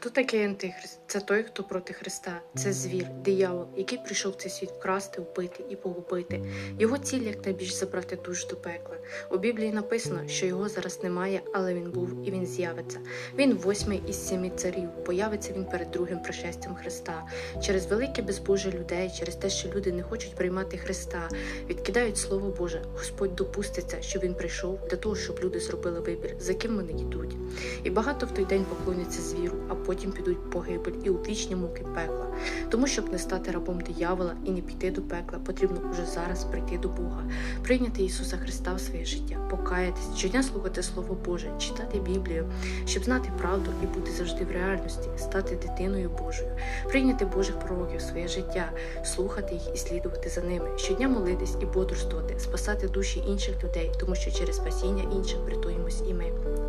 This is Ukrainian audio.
Хто такий антихрист? Це той, хто проти Христа. Це звір, диявол, який прийшов в цей світ вкрасти, вбити і погубити. Його ціль якнайбільш забрати душ до пекла. У Біблії написано, що його зараз немає, але він був і він з'явиться. Він восьмий із семи царів. Появиться він перед другим пришестям Христа. Через велике безбожжя людей, через те, що люди не хочуть приймати Христа, відкидають Слово Боже. Господь допуститься, що він прийшов для того, щоб люди зробили вибір, за ким вони йдуть. І багато в той день поклоняться звіру, а потім підуть погибель і у вічні муки пекла. Тому, щоб не стати рабом диявола і не піти до пекла, потрібно уже зараз прийти до Бога, прийняти Ісуса Христа в своє життя, покаятись, щодня слухати Слово Боже, читати Біблію, щоб знати правду і бути завжди в реальності, стати дитиною Божою, прийняти Божих пророків в своє життя, слухати їх і слідувати за ними, щодня молитись і бодрствувати, спасати душі інших людей, тому що через спасіння інших врятуємось і ми.